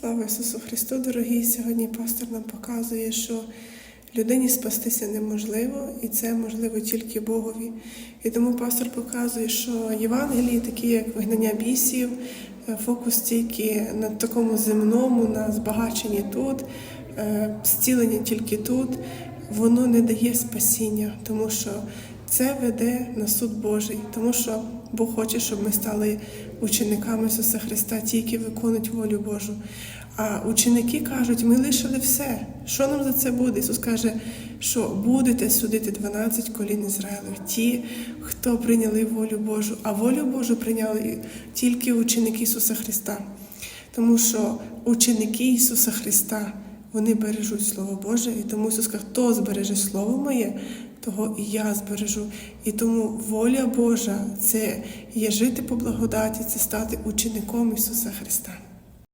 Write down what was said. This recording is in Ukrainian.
Слава Ісусу Христу, дорогі! Сьогодні пастор нам показує, що людині спастися неможливо, і це можливо тільки Богові. І тому пастор показує, що Євангелії, такі як вигнання бісів, е, фокус тільки на такому земному, на збагаченні тут, е, зцілення тільки тут, воно не дає спасіння, тому що це веде на суд Божий, тому що Бог хоче, щоб ми стали учениками Ісуса Христа, ті, які виконують волю Божу. А ученики кажуть, ми лишили все. Що нам за це буде? Ісус каже, що будете судити 12 колін Ізраїлів, ті, хто прийняли волю Божу, а волю Божу прийняли тільки ученики Ісуса Христа. Тому що ученики Ісуса Христа вони бережуть Слово Боже, і тому Ісус каже, хто збереже Слово моє, того і я збережу. І тому воля Божа це є жити по благодаті, це стати учеником Ісуса Христа.